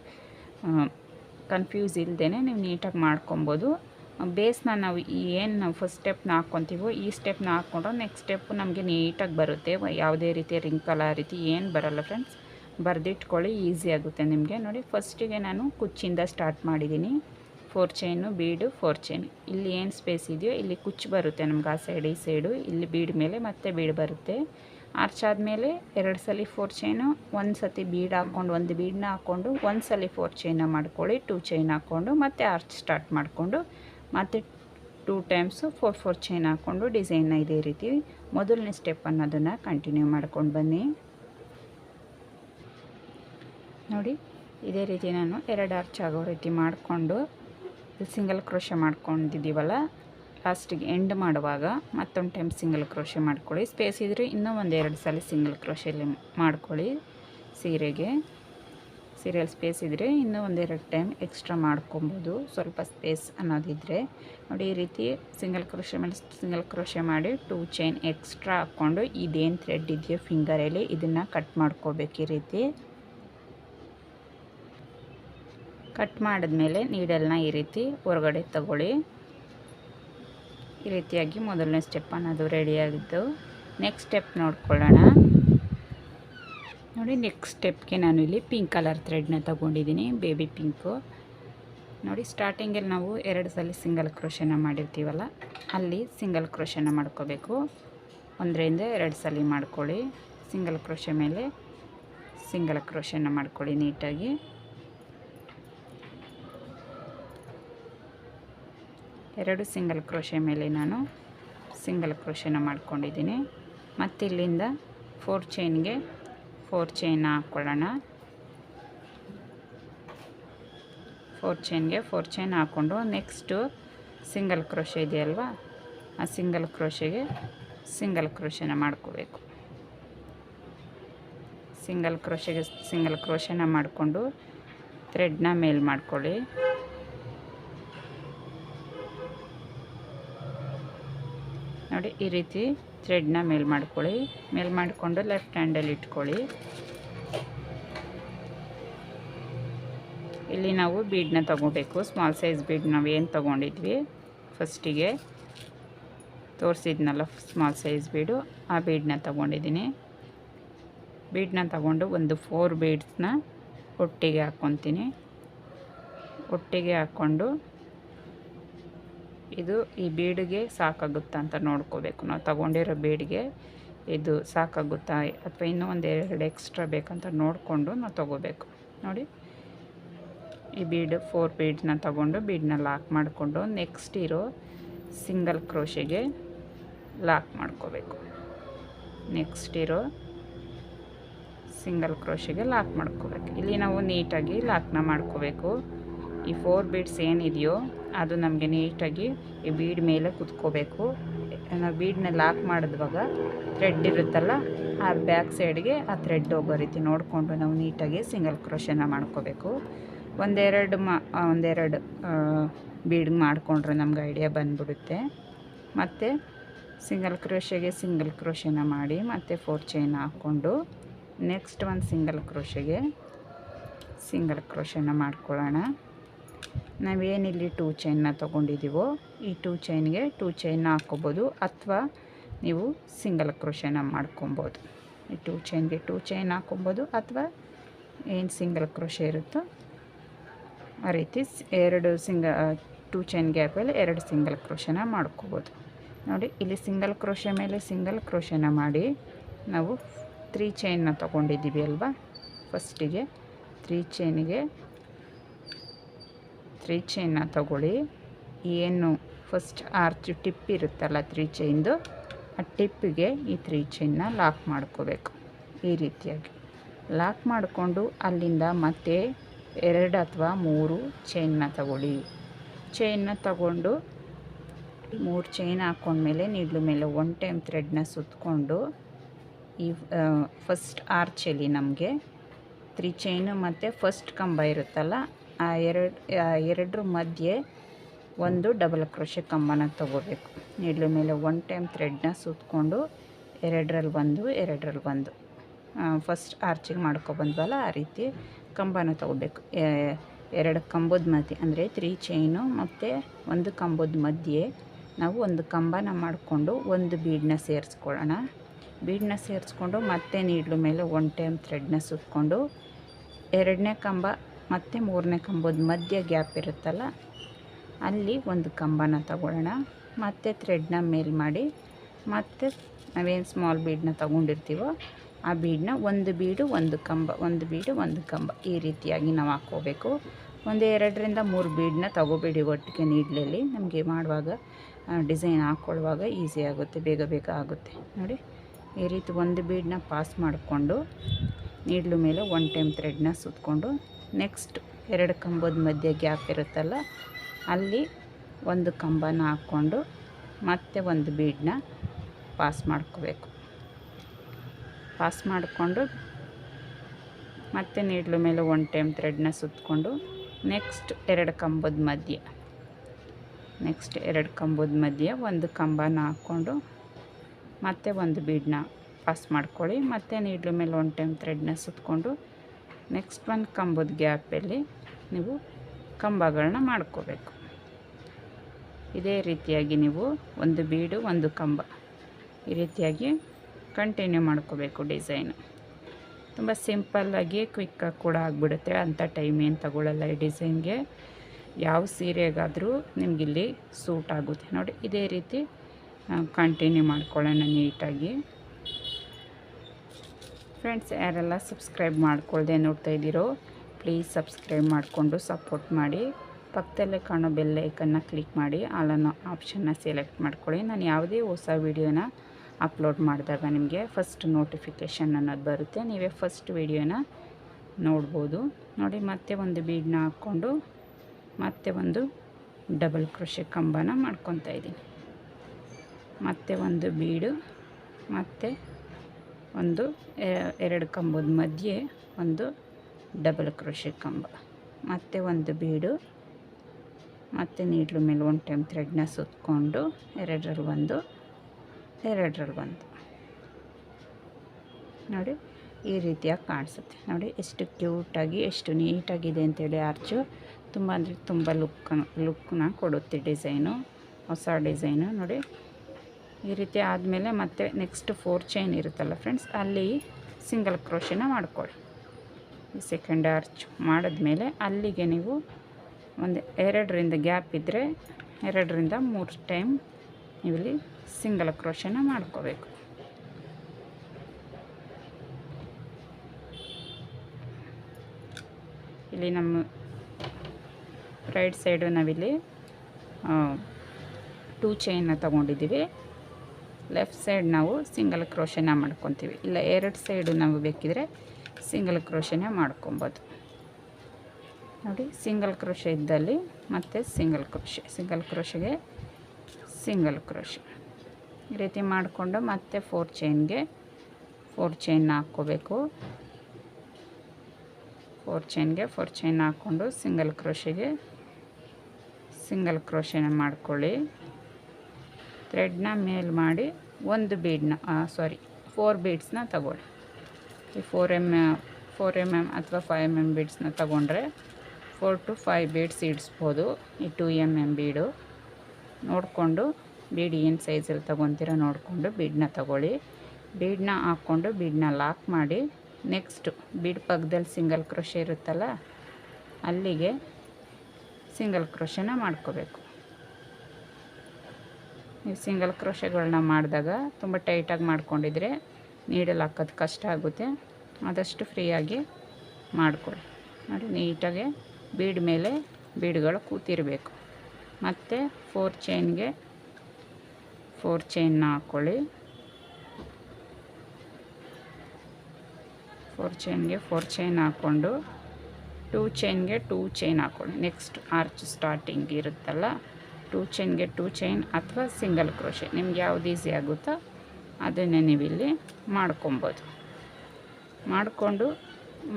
ಕನ್ಫ್ಯೂಸ್ ಇಲ್ಲದೇ ನೀವು ನೀಟಾಗಿ ಮಾಡ್ಕೊಬೋದು. ಬೇಸ್ನ ನಾವು ಏನು ನಾವು ಫಸ್ಟ್ ಸ್ಟೆಪ್ನ ಹಾಕ್ಕೊತೀವೋ ಈ ಸ್ಟೆಪ್ನ ಹಾಕ್ಕೊಂಡ್ರೆ ನೆಕ್ಸ್ಟ್ ಸ್ಟೆಪ್ಪು ನಮಗೆ ನೀಟಾಗಿ ಬರುತ್ತೆ. ಯಾವುದೇ ರೀತಿ ರಿಂಕಲ್ ಆ ರೀತಿ ಏನು ಬರಲ್ಲ ಫ್ರೆಂಡ್ಸ್ ಬರೆದಿಟ್ಕೊಳ್ಳಿ, ಈಸಿ ಆಗುತ್ತೆ ನಿಮಗೆ. ನೋಡಿ, ಫಸ್ಟಿಗೆ ನಾನು ಕುಚ್ಚಿಂದ ಸ್ಟಾರ್ಟ್ ಮಾಡಿದ್ದೀನಿ. Four chain, bead, four chain. ಇಲ್ಲಿ ಏನು ಸ್ಪೇಸ್ ಇದೆಯೋ, ಇಲ್ಲಿ ಕುಚ್ಚು ಬರುತ್ತೆ ನಮ್ಗೆ ಆ ಸೈಡ್ ಈ ಸೈಡು ಇಲ್ಲಿ ಬೀಡ್ ಮೇಲೆ ಮತ್ತೆ ಬೀಡ್ ಬರುತ್ತೆ. ಆರ್ಚ್ ಆದಮೇಲೆ ಎರಡು ಸಲ ಫೋರ್ ಚೈನು, ಒಂದು ಸತಿ ಬೀಡ್ ಹಾಕ್ಕೊಂಡು, ಒಂದು ಬೀಡನ್ನ ಹಾಕ್ಕೊಂಡು, ಒಂದು ಸಲ ಫೋರ್ ಚೈನ ಮಾಡ್ಕೊಳ್ಳಿ, ಟೂ ಚೈನ್ ಹಾಕ್ಕೊಂಡು, ಮತ್ತೆ ಆರ್ಚ್ ಸ್ಟಾರ್ಟ್ ಮಾಡಿಕೊಂಡು, ಮತ್ತೆ two times four four chain ಹಾಕ್ಕೊಂಡು ಡಿಸೈನ್ನ ಇದೇ ರೀತಿ. ಮೊದಲನೇ ಸ್ಟೆಪ್ ಅನ್ನೋದನ್ನು ಕಂಟಿನ್ಯೂ ಮಾಡ್ಕೊಂಡು ಬನ್ನಿ. ನೋಡಿ, ಇದೇ ರೀತಿ ನಾನು ಎರಡು ಆರ್ಚ್ ಆಗೋ ರೀತಿ ಮಾಡಿಕೊಂಡು ಸಿಂಗಲ್ ಕ್ರೋಶೆ ಮಾಡ್ಕೊಂಡಿದ್ದೀವಲ್ಲ ಲಾಸ್ಟಿಗೆ ಎಂಡ್ ಮಾಡುವಾಗ ಮತ್ತೊಂದು ಟೈಮ್ ಸಿಂಗಲ್ ಕ್ರೋಶೆ ಮಾಡ್ಕೊಳ್ಳಿ. ಸ್ಪೇಸ್ ಇದ್ದರೆ ಇನ್ನೂ ಒಂದು ಎರಡು ಸಲ ಸಿಂಗಲ್ ಕ್ರೋಶೆಯಲ್ಲಿ ಮಾಡ್ಕೊಳ್ಳಿ ಸೀರೆಗೆ. ಸೀರೆಯಲ್ಲಿ ಸ್ಪೇಸ್ ಇದ್ದರೆ ಇನ್ನೂ ಒಂದೆರಡು ಟೈಮ್ ಎಕ್ಸ್ಟ್ರಾ ಮಾಡ್ಕೊಬೋದು. ಸ್ವಲ್ಪ ಸ್ಪೇಸ್ ಅನ್ನೋದಿದ್ದರೆ ನೋಡಿ, ಈ ರೀತಿ ಸಿಂಗಲ್ ಕ್ರೋಶೆ ಮೇಲೆ ಸಿಂಗಲ್ ಕ್ರೋಶೆ ಮಾಡಿ ಟೂ ಚೈನ್ ಎಕ್ಸ್ಟ್ರಾ ಹಾಕ್ಕೊಂಡು, ಇದೇನು ಥ್ರೆಡ್ ಇದೆಯೋ ಫಿಂಗರಲ್ಲಿ ಇದನ್ನು ಕಟ್ ಮಾಡ್ಕೋಬೇಕು ಈ ರೀತಿ. ಕಟ್ ಮಾಡಿದ್ಮೇಲೆ ನೀಡಲ್ನ ಈ ರೀತಿ ಹೊರಗಡೆ ತಗೊಳ್ಳಿ. ಈ ರೀತಿಯಾಗಿ ಮೊದಲನೇ ಸ್ಟೆಪ್ ಅನ್ನೋದು ರೆಡಿಯಾಗಿದ್ದು ನೆಕ್ಸ್ಟ್ ಸ್ಟೆಪ್ ನೋಡ್ಕೊಳ್ಳೋಣ. ನೋಡಿ ನೆಕ್ಸ್ಟ್ ಸ್ಟೆಪ್ಗೆ ನಾನು ಇಲ್ಲಿ ಪಿಂಕ್ ಕಲರ್ ಥ್ರೆಡ್ನ ತೊಗೊಂಡಿದ್ದೀನಿ ಬೇಬಿ ಪಿಂಕು ನೋಡಿ ಸ್ಟಾರ್ಟಿಂಗಲ್ಲಿ ನಾವು ಎರಡು ಸಲ ಸಿಂಗಲ್ ಕ್ರೋಶನ ಮಾಡಿರ್ತೀವಲ್ಲ, ಅಲ್ಲಿ ಸಿಂಗಲ್ ಕ್ರೋಶನ ಮಾಡ್ಕೋಬೇಕು. ಒಂದರಿಂದ ಎರಡು ಸಲ ಮಾಡ್ಕೊಳ್ಳಿ. ಸಿಂಗಲ್ ಕ್ರೋಶ ಮೇಲೆ ಸಿಂಗಲ್ ಕ್ರೋಶನ ಮಾಡ್ಕೊಳ್ಳಿ ನೀಟಾಗಿ. ಎರಡು ಸಿಂಗಲ್ ಕ್ರೋಶೆ ಮೇಲೆ ನಾನು ಸಿಂಗಲ್ ಕ್ರೋಶೆನ ಮಾಡ್ಕೊಂಡಿದ್ದೀನಿ. ಮತ್ತು ಇಲ್ಲಿಂದ ಫೋರ್ ಚೈನ್ಗೆ ಫೋರ್ ಚೈನ್ ಹಾಕ್ಕೊಳ್ಳೋಣ ಫೋರ್ ಚೈನ್ಗೆ ಫೋರ್ ಚೈನ್ ಹಾಕ್ಕೊಂಡು ನೆಕ್ಸ್ಟು ಸಿಂಗಲ್ ಕ್ರೋಶೆ ಇದೆಯಲ್ವಾ? ಆ ಸಿಂಗಲ್ ಕ್ರೋಶೆಗೆ ಸಿಂಗಲ್ ಕ್ರೋಶೆನ ಮಾಡ್ಕೋಬೇಕು. ಸಿಂಗಲ್ ಕ್ರೋಶೆಗೆ ಸಿಂಗಲ್ ಕ್ರೋಶೆನ ಮಾಡಿಕೊಂಡು ಥ್ರೆಡ್ನ ಮೇಲ್ ಮಾಡ್ಕೊಳ್ಳಿ. ನೋಡಿ ಈ ರೀತಿ ಥ್ರೆಡ್ನ ಮೇಲ್ ಮಾಡ್ಕೊಳ್ಳಿ. ಮೇಲ್ ಮಾಡಿಕೊಂಡು ಲೆಫ್ಟ್ ಹ್ಯಾಂಡಲ್ಲಿ ಇಟ್ಕೊಳ್ಳಿ. ಇಲ್ಲಿ ನಾವು ಬೀಡನ್ನ ತಗೋಬೇಕು. ಸ್ಮಾಲ್ ಸೈಜ್ ಬೀಡ್ ನಾವು ಏನು ತೊಗೊಂಡಿದ್ವಿ? ಫಸ್ಟಿಗೆ ತೋರಿಸಿದ್ನಲ್ಲ ಸ್ಮಾಲ್ ಸೈಜ್ ಬೀಡು ಆ ಬೀಡನ್ನ ತೊಗೊಂಡಿದ್ದೀನಿ. ಬೀಡನ್ನ ತಗೊಂಡು ಒಂದು ಫೋರ್ ಬೀಡ್ಸ್ನ ಒಟ್ಟಿಗೆ ಹಾಕ್ಕೊತೀನಿ. ಒಟ್ಟಿಗೆ ಹಾಕ್ಕೊಂಡು ಇದು ಈ ಬೀಡಿಗೆ ಸಾಕಾಗುತ್ತಾ ಅಂತ ನೋಡ್ಕೋಬೇಕು. ನಾವು ತಗೊಂಡಿರೋ ಬೀಡಿಗೆ ಇದು ಸಾಕಾಗುತ್ತಾ. ಅಥವಾ ಇನ್ನೂ ಒಂದು ಎರಡು ಎಕ್ಸ್ಟ್ರಾ ಬೇಕಂತ ನೋಡಿಕೊಂಡು ನಾವು ತಗೋಬೇಕು. ನೋಡಿ. ಈ ಬೀಡ್, ಫೋರ್ ಬೀಡ್ನ ತಗೊಂಡು ಬೀಡನ್ನ ಲಾಕ್ ಮಾಡಿಕೊಂಡು ನೆಕ್ಸ್ಟ್ ಇರೋ ಸಿಂಗಲ್ ಕ್ರೋಶೆಗೆ ಲಾಕ್ ಮಾಡ್ಕೋಬೇಕು. ನೆಕ್ಸ್ಟ್ ಇರೋ ಸಿಂಗಲ್ ಕ್ರೋಶೆಗೆ ಲಾಕ್ ಮಾಡ್ಕೋಬೇಕು. ಇಲ್ಲಿ ನಾವು ನೀಟಾಗಿ ಲಾಕ್ನ ಮಾಡ್ಕೋಬೇಕು. ಈ ಫೋರ್ ಬೀಡ್ಸ್ ಏನಿದೆಯೋ ಅದು ನಮಗೆ ನೀಟಾಗಿ ಈ ಬೀಡ್ ಮೇಲೆ ಕುತ್ಕೋಬೇಕು. ನಾವು ಬೀಡನ್ನ ಲಾಕ್ ಮಾಡಿದ್ವಾಗ ಥ್ರೆಡ್ ಇರುತ್ತಲ್ಲ, ಆ ಬ್ಯಾಕ್ ಸೈಡ್ಗೆ ಆ ಥ್ರೆಡ್ ಹೋಗೋ ರೀತಿ ನೋಡಿಕೊಂಡು ನಾವು ನೀಟಾಗಿ ಸಿಂಗಲ್ ಕ್ರೋಶನ ಮಾಡ್ಕೋಬೇಕು. ಒಂದೆರಡು ಮಾ ಒಂದೆರಡು ಬೀಡ್ ಮಾಡಿಕೊಂಡ್ರೆ ನಮ್ಗೆ ಐಡಿಯಾ ಬಂದ್ಬಿಡುತ್ತೆ. ಮತ್ತು ಸಿಂಗಲ್ ಕ್ರೋಷೆಗೆ ಸಿಂಗಲ್ ಕ್ರೋಷನ ಮಾಡಿ ಮತ್ತು ಫೋರ್ ಚೈನ್ ಹಾಕ್ಕೊಂಡು ನೆಕ್ಸ್ಟ್ ಒಂದು ಸಿಂಗಲ್ ಕ್ರೋಶೆಗೆ ಸಿಂಗಲ್ ಕ್ರೋಷನ ಮಾಡ್ಕೊಳ್ಳೋಣ. ನಾವೇನಿಲ್ಲಿ ಟೂ ಚೈನ್ನ ತೊಗೊಂಡಿದ್ದೀವೋ ಈ ಟೂ ಚೈನ್ಗೆ ಟೂ ಚೈನ್ನ ಹಾಕ್ಕೋಬೋದು ಅಥವಾ ನೀವು ಸಿಂಗಲ್ ಕ್ರೋಶನ ಮಾಡ್ಕೊಬೋದು. ಈ ಟೂ ಚೈನ್ಗೆ ಟೂ ಚೈನ್ ಹಾಕ್ಕೊಬೋದು ಅಥವಾ ಏನು ಸಿಂಗಲ್ ಕ್ರೋಶೆ ಇರುತ್ತೋ ಆ ರೀತಿ ಎರಡು ಸಿಂಗ ಟೂ ಚೈನ್ಗೆ ಗ್ಯಾಪಲ್ಲಿ ಎರಡು ಸಿಂಗಲ್ ಕ್ರೋಶನ ಮಾಡ್ಕೋಬೋದು. ನೋಡಿ, ಇಲ್ಲಿ ಸಿಂಗಲ್ ಕ್ರೋಶೆ ಮೇಲೆ ಸಿಂಗಲ್ ಕ್ರೋಷನ ಮಾಡಿ ನಾವು ತ್ರೀ ಚೈನ್ನ ತೊಗೊಂಡಿದ್ದೀವಿ ಅಲ್ವಾ? ಫಸ್ಟಿಗೆ ತ್ರೀ ಚೈನಿಗೆ ತ್ರೀ ಚೈನ್ನ ತಗೊಳ್ಳಿ. ಏನು ಫಸ್ಟ್ ಆರ್ಚ್ ಟಿಪ್ ಇರುತ್ತಲ್ಲ ತ್ರೀ ಚೈನ್ದು ಆ ಟಿಪ್ಪಿಗೆ ಈ ತ್ರೀ ಚೈನ್ನ ಲಾಕ್ ಮಾಡ್ಕೋಬೇಕು. ಈ ರೀತಿಯಾಗಿ. ಲಾಕ್ ಮಾಡಿಕೊಂಡು ಅಲ್ಲಿಂದ ಮತ್ತೆ ಎರಡು ಅಥವಾ ಮೂರು ಚೈನ್ನ ತಗೊಳ್ಳಿ. ಚೈನ್ನ ತಗೊಂಡು ಮೂರು ಚೈನ್ ಹಾಕ್ಕೊಂಡ್ಮೇಲೆ ನೀಡ್ಲು ಮೇಲೆ ಒನ್ ಟೈಮ್ ಥ್ರೆಡ್ನ ಸುತ್ತಕೊಂಡು ಈ ಫಸ್ಟ್ ಆರ್ಚಲ್ಲಿ ನಮಗೆ ತ್ರೀ ಚೈನು ಮತ್ತು ಫಸ್ಟ್ ಕಂಬ ಇರುತ್ತಲ್ಲ ಆ ಎರಡು ಎರಡರ ಮಧ್ಯೆ ಒಂದು ಡಬಲ್ ಕ್ರೋಶೆ ಕಂಬನ ತೊಗೋಬೇಕು. ನೀಡ್ಲ ಮೇಲೆ ಒನ್ ಟೈಮ್ ಥ್ರೆಡ್ನ ಸುತ್ತಕೊಂಡು ಎರಡರಲ್ಲಿ ಒಂದು ಎರಡರಲ್ಲಿ ಒಂದು. ಫಸ್ಟ್ ಆರ್ಚಿಂಗ್ ಮಾಡ್ಕೊಬಂದ್ವಲ್ಲ ಆ ರೀತಿ ಕಂಬನ ತೊಗೋಬೇಕು. ಎರಡು ಕಂಬದ ಮಧ್ಯೆ, ಅಂದರೆ ತ್ರೀ ಚೈನು ಮತ್ತು ಒಂದು ಕಂಬದ ಮಧ್ಯೆ ನಾವು ಒಂದು ಕಂಬನ ಮಾಡಿಕೊಂಡು ಒಂದು ಬೀಡನ್ನ ಸೇರಿಸ್ಕೊಳ್ಳೋಣ. ಬೀಡನ್ನ ಸೇರಿಸ್ಕೊಂಡು ಮತ್ತೆ ನೀಡ್ಲು ಮೇಲೆ ಒನ್ ಟೈಮ್ ಥ್ರೆಡ್ನ ಸುತ್ತಕೊಂಡು ಎರಡನೇ ಕಂಬ ಮತ್ತು ಮೂರನೇ ಕಂಬದ ಮಧ್ಯ ಗ್ಯಾಪ್ ಇರುತ್ತಲ್ಲ, ಅಲ್ಲಿ ಒಂದು ಕಂಬನ ತಗೊಳ್ಳೋಣ. ಮತ್ತು ಥ್ರೆಡ್ನ ಮೇಲ್ ಮಾಡಿ, ಮತ್ತು ನಾವೇನು ಸ್ಮಾಲ್ ಬೀಡನ್ನ ತಗೊಂಡಿರ್ತೀವೋ ಆ ಬೀಡನ್ನ ಒಂದು ಬೀಡು ಒಂದು ಕಂಬ, ಒಂದು ಬೀಡು ಒಂದು ಕಂಬ ಈ ರೀತಿಯಾಗಿ ನಾವು ಹಾಕ್ಕೋಬೇಕು. ಒಂದು ಎರಡರಿಂದ ಮೂರು ಬೀಡನ್ನ ತಗೋಬೇಡಿ ಒಟ್ಟಿಗೆ ನೀಡ್ಲಲ್ಲಿ ನಮಗೆ ಮಾಡುವಾಗ ಡಿಸೈನ್ ಹಾಕ್ಕೊಳ್ಳುವಾಗ ಈಸಿ ಆಗುತ್ತೆ, ಬೇಗ ಬೇಗ ಆಗುತ್ತೆ. ನೋಡಿ, ಈ ರೀತಿ ಒಂದು ಬೀಡನ್ನ ಪಾಸ್ ಮಾಡಿಕೊಂಡು ನೀಡ್ಲು ಮೇಲೆ ಒನ್ ಟೈಮ್ ಥ್ರೆಡ್ನ ಸುತ್ತಕೊಂಡು ನೆಕ್ಸ್ಟ್ ಎರಡು ಕಂಬದ ಮಧ್ಯೆ ಗ್ಯಾಪ್ ಇರುತ್ತಲ್ಲ, ಅಲ್ಲಿ ಒಂದು ಕಂಬನ ಹಾಕ್ಕೊಂಡು ಮತ್ತೆ ಒಂದು ಬೀಡನ್ನ ಪಾಸ್ ಮಾಡ್ಕೋಬೇಕು. ಪಾಸ್ ಮಾಡಿಕೊಂಡು ಮತ್ತೆ ನೀಡ್ಲು ಮೇಲೆ ಒನ್ ಟೈಮ್ ಥ್ರೆಡ್ನ ಸುತ್ತಕೊಂಡು ನೆಕ್ಸ್ಟ್ ಎರಡು ಕಂಬದ ಮಧ್ಯ, ನೆಕ್ಸ್ಟ್ ಎರಡು ಕಂಬದ ಮಧ್ಯ ಒಂದು ಕಂಬನ ಹಾಕ್ಕೊಂಡು ಮತ್ತೆ ಒಂದು ಬೀಡನ್ನ ಪಾಸ್ ಮಾಡ್ಕೊಳ್ಳಿ, ಮತ್ತೆ ನೀಡ್ಲು ಮೇಲೆ ಒನ್ ಟೈಮ್ ಥ್ರೆಡ್ನ ಸುತ್ತಕೊಂಡು ನೆಕ್ಸ್ಟ್ ಒಂದು ಕಂಬದ ಗ್ಯಾಪಲ್ಲಿ ನೀವು ಕಂಬಗಳನ್ನ ಮಾಡ್ಕೋಬೇಕು. ಇದೇ ರೀತಿಯಾಗಿ ನೀವು ಒಂದು ಬೀಡು, ಒಂದು ಕಂಬ. ಈ ರೀತಿಯಾಗಿ ಕಂಟಿನ್ಯೂ ಮಾಡ್ಕೋಬೇಕು ಡಿಸೈನು ತುಂಬ ಸಿಂಪಲ್ಲಾಗಿ ಕ್ವಿಕ್ಕಾಗಿ ಕೂಡ ಆಗಿಬಿಡುತ್ತೆ. ಅಂಥ ಟೈಮ್ ಏನು ತಗೊಳ್ಳಲ್ಲ ಈ ಡಿಸೈನ್ಗೆ ಯಾವ ಸೀರೆಗಾದರೂ ನಿಮಗಿಲ್ಲಿ ಸೂಟ್ ಆಗುತ್ತೆ. ನೋಡಿ, ಇದೇ ರೀತಿ ಕಂಟಿನ್ಯೂ ಮಾಡ್ಕೊಳ್ಳೋಣ ನೀಟಾಗಿ ಫ್ರೆಂಡ್ಸ್ ಯಾರೆಲ್ಲ ಸಬ್ಸ್ಕ್ರೈಬ್ ಮಾಡ್ಕೊಳ್ಳದೆ ನೋಡ್ತಾ ಇದ್ದೀರೋ ಪ್ಲೀಸ್ ಸಬ್ಸ್ಕ್ರೈಬ್ ಮಾಡಿಕೊಂಡು ಸಪೋರ್ಟ್ ಮಾಡಿ. ಪಕ್ಕದಲ್ಲೇ ಕಾಣೋ ಬೆಲ್ ಐಕನ್ನ ಕ್ಲಿಕ್ ಮಾಡಿ ಅಲ್ಲನ್ನು ಆಪ್ಷನ್ನ ಸೆಲೆಕ್ಟ್ ಮಾಡ್ಕೊಳ್ಳಿ. ನಾನು ಯಾವುದೇ ಹೊಸ ವೀಡಿಯೋನ ಅಪ್ಲೋಡ್ ಮಾಡಿದಾಗ ನಿಮಗೆ ಫಸ್ಟ್ ನೋಟಿಫಿಕೇಷನ್ ಅನ್ನೋದು ಬರುತ್ತೆ. ನೀವೇ ಫಸ್ಟ್ ವೀಡಿಯೋನ ನೋಡ್ಬೋದು. ನೋಡಿ, ಮತ್ತೆ ಒಂದು ಬೀಡನ್ನ ಹಾಕ್ಕೊಂಡು ಮತ್ತೆ ಒಂದು ಡಬಲ್ ಕ್ರೋಶೆ ಕಂಬನ ಮಾಡ್ಕೊತಾ ಇದ್ದೀನಿ. ಮತ್ತೆ ಒಂದು ಬೀಡು ಮತ್ತು ಒಂದು ಎರಡು ಕಂಬದ ಮಧ್ಯೆ ಒಂದು ಡಬಲ್ ಕ್ರೋಶೆ ಕಂಬ. ಮತ್ತು ಒಂದು ಬೀಡು, ಮತ್ತು ನೀಡ್ಲು ಮೇಲೆ ಒನ್ ಟೈಮ್ ಥ್ರೆಡ್ನ ಸುತ್ತಕೊಂಡು ಎರಡರಲ್ಲಿ ಒಂದು ಎರಡರಲ್ಲಿ ಒಂದು. ನೋಡಿ, ಈ ರೀತಿಯಾಗಿ ಕಾಣಿಸುತ್ತೆ. ನೋಡಿ, ಎಷ್ಟು ಕ್ಯೂಟಾಗಿ ಎಷ್ಟು ನೀಟಾಗಿದೆ ಅಂತೇಳಿ ಆರ್ಚು ತುಂಬ ಅಂದರೆ ತುಂಬ ಲುಕ್ ಲುಕ್ನ ಕೊಡುತ್ತೆ ಡಿಸೈನು ಹೊಸ ಡಿಸೈನು ನೋಡಿ ಈ ರೀತಿ ಆದಮೇಲೆ ಮತ್ತೆ ನೆಕ್ಸ್ಟ್ ಫೋರ್ ಚೈನ್ ಇರುತ್ತಲ್ಲ ಫ್ರೆಂಡ್ಸ್ ಅಲ್ಲಿ ಸಿಂಗಲ್ ಕ್ರೋಶನ ಮಾಡ್ಕೊಳ್ಳಿ. ಸೆಕೆಂಡ್ ಆರ್ಚ್ ಮಾಡಿದ್ಮೇಲೆ ಅಲ್ಲಿಗೆ ನೀವು ಒಂದು ಎರಡರಿಂದ ಗ್ಯಾಪ್ ಇದ್ದರೆ ಎರಡರಿಂದ ಮೂರು ಟೈಮ್ ನೀವಿಲ್ಲಿ ಸಿಂಗಲ್ ಕ್ರೋಶನ ಮಾಡ್ಕೋಬೇಕು. ಇಲ್ಲಿ ನಮ್ಮ ರೈಟ್ ಸೈಡು ನಾವಿಲ್ಲಿ ಟೂ ಚೈನ್ನ ತೊಗೊಂಡಿದ್ದೀವಿ. ಲೆಫ್ಟ್ ಸೈಡ್ ನಾವು ಸಿಂಗಲ್ ಕ್ರೋಶನ ಮಾಡ್ಕೊತೀವಿ. ಇಲ್ಲ, ಎರಡು ಸೈಡು ನಾವು ಬೇಕಿದ್ರೆ ಸಿಂಗಲ್ ಕ್ರೋಶನ ಮಾಡ್ಕೊಬೋದು. ನೋಡಿ, ಸಿಂಗಲ್ ಕ್ರೋಷ ಇದ್ದಲ್ಲಿ ಮತ್ತು ಸಿಂಗಲ್ ಕ್ರೋಶೆ, ಸಿಂಗಲ್ ಕ್ರೋಶೆಗೆ ಸಿಂಗಲ್ ಕ್ರೋಶ. ಈ ರೀತಿ ಮಾಡಿಕೊಂಡು ಮತ್ತೆ ಫೋರ್ ಚೈನ್ಗೆ, ಫೋರ್ ಚೈನ್ ಹಾಕ್ಕೋಬೇಕು. ಫೋರ್ ಚೈನ್ಗೆ ಫೋರ್ ಚೈನ್ ಹಾಕ್ಕೊಂಡು ಸಿಂಗಲ್ ಕ್ರೋಶೆಗೆ ಸಿಂಗಲ್ ಕ್ರೋಶೆನ ಮಾಡ್ಕೊಳ್ಳಿ. ಥ್ರೆಡ್ನ ಮೇಲ್ ಮಾಡಿ ಒಂದು ಬೀಡನ್ನ ಸಾರಿ ಫೋರ್ ಬೀಡ್ಸ್ನ ತಗೊಳ್ಳಿ. ಈ four M four M M ಅಥವಾ ಫೈವ್ ಎಂ ಎಂ ಬೀಡ್ಸ್ನ ತಗೊಂಡ್ರೆ ಫೋರ್ ಟು ಫೈವ್ ಬೀಡ್ಸ್ ಇಡಿಸ್ಬೋದು. ಈ ಟು ಎಂ ಎಂ ಬೀಡು ನೋಡಿಕೊಂಡು ಬೀಡ್ ಏನು ಸೈಜಲ್ಲಿ ತೊಗೊತೀರೋ ನೋಡಿಕೊಂಡು ಬೀಡನ್ನ ತಗೊಳ್ಳಿ. ಬೀಡನ್ನ ಹಾಕ್ಕೊಂಡು ಬೀಡನ್ನ ಲಾಕ್ ಮಾಡಿ ನೆಕ್ಸ್ಟು ಬೀಡ್ ಪಕ್ಕದಲ್ಲಿ ಸಿಂಗಲ್ ಕ್ರೋಶೆ ಇರುತ್ತಲ್ಲ, ಅಲ್ಲಿಗೆ ಸಿಂಗಲ್ ಕ್ರೋಶನ ಮಾಡ್ಕೋಬೇಕು. ನೀವು ಸಿಂಗಲ್ ಕ್ರೋಶೆಗಳನ್ನ ಮಾಡಿದಾಗ ತುಂಬ ಟೈಟಾಗಿ ಮಾಡ್ಕೊಂಡಿದ್ರೆ ನೀಡಲ್ ಹಾಕೋದು ಕಷ್ಟ ಆಗುತ್ತೆ. ಆದಷ್ಟು ಫ್ರೀಯಾಗಿ ಮಾಡಿಕೊಳ್ಳಿ. ನೋಡಿ, ನೀಟಾಗೆ ಬೀಡ್ ಮೇಲೆ ಬೀಡ್ಗಳು ಕೂತಿರಬೇಕು. ಮತ್ತು ಫೋರ್ ಚೈನ್ಗೆ ಫೋರ್ ಚೈನ್ನ ಹಾಕ್ಕೊಳ್ಳಿ ಫೋರ್ ಚೈನ್ಗೆ ಫೋರ್ ಚೈನ್ ಹಾಕ್ಕೊಂಡು ಟೂ ಚೈನ್ಗೆ ಟೂ ಚೈನ್ ಹಾಕ್ಕೊಳ್ಳಿ ನೆಕ್ಸ್ಟ್ ಆರ್ಚ್ ಸ್ಟಾರ್ಟಿಂಗ್ ಇರುತ್ತಲ್ಲ ಟೂ ಚೈನ್ಗೆ ಟೂ ಚೈನ್ ಅಥವಾ ಸಿಂಗಲ್ ಕ್ರೋಶೆ. ನಿಮ್ಗೆ ಯಾವ್ದು ಈಸಿ ಆಗುತ್ತೋ ಅದನ್ನೇ ನೀವಿಲ್ಲಿ ಮಾಡ್ಕೊಬೋದು. ಮಾಡಿಕೊಂಡು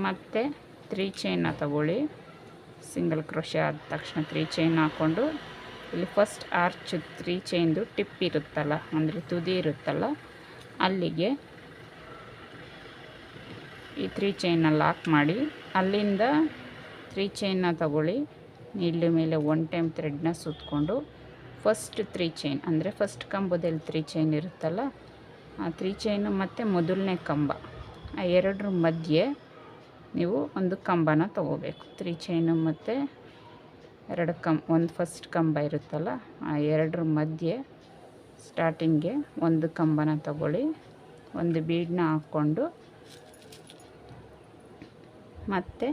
ಮತ್ತೆ ತ್ರೀ ಚೈನ್ನ ತಗೊಳ್ಳಿ. ಸಿಂಗಲ್ ಕ್ರೋಶೆ ಆದ ತಕ್ಷಣ ತ್ರೀ ಚೈನ್ ಹಾಕ್ಕೊಂಡು ಇಲ್ಲಿ ಫಸ್ಟ್ ಆರ್ಚ್ ತ್ರೀ ಚೈನ್ದು ಟಿಪ್ ಇರುತ್ತಲ್ಲ, ಅಂದರೆ ತುದಿ ಇರುತ್ತಲ್ಲ, ಅಲ್ಲಿಗೆ ಈ ತ್ರೀ ಚೈನ್ನ ಲಾಕ್ ಮಾಡಿ, ಅಲ್ಲಿಂದ ತ್ರೀ ಚೈನ್ನ ತಗೊಳ್ಳಿ. ನೀಡ್ಲು ಮೇಲೆ ಒನ್ ಟೈಮ್ ಥ್ರೆಡ್ನ ಸುತ್ತಕೊಂಡು ಫಸ್ಟ್ ತ್ರೀ ಚೈನ್ ಅಂದರೆ ಫಸ್ಟ್ ಕಂಬದಲ್ಲಿ ತ್ರೀ ಚೈನ್ ಇರುತ್ತಲ್ಲ, ಆ ತ್ರೀ ಚೈನು ಮತ್ತು ಮೊದಲನೇ ಕಂಬ, ಆ ಎರಡರ ಮಧ್ಯೆ ನೀವು ಒಂದು ಕಂಬನ ತಗೋಬೇಕು. ತ್ರೀ ಚೈನು ಮತ್ತು ಎರಡು ಕಂ ಒಂದು ಫಸ್ಟ್ ಕಂಬ ಇರುತ್ತಲ್ಲ, ಆ ಎರಡರ ಮಧ್ಯೆ ಸ್ಟಾರ್ಟಿಂಗ್ಗೆ ಒಂದು ಕಂಬನ ತಗೊಳ್ಳಿ. ಒಂದು ಬೀಡನ್ನ ಹಾಕ್ಕೊಂಡು ಮತ್ತು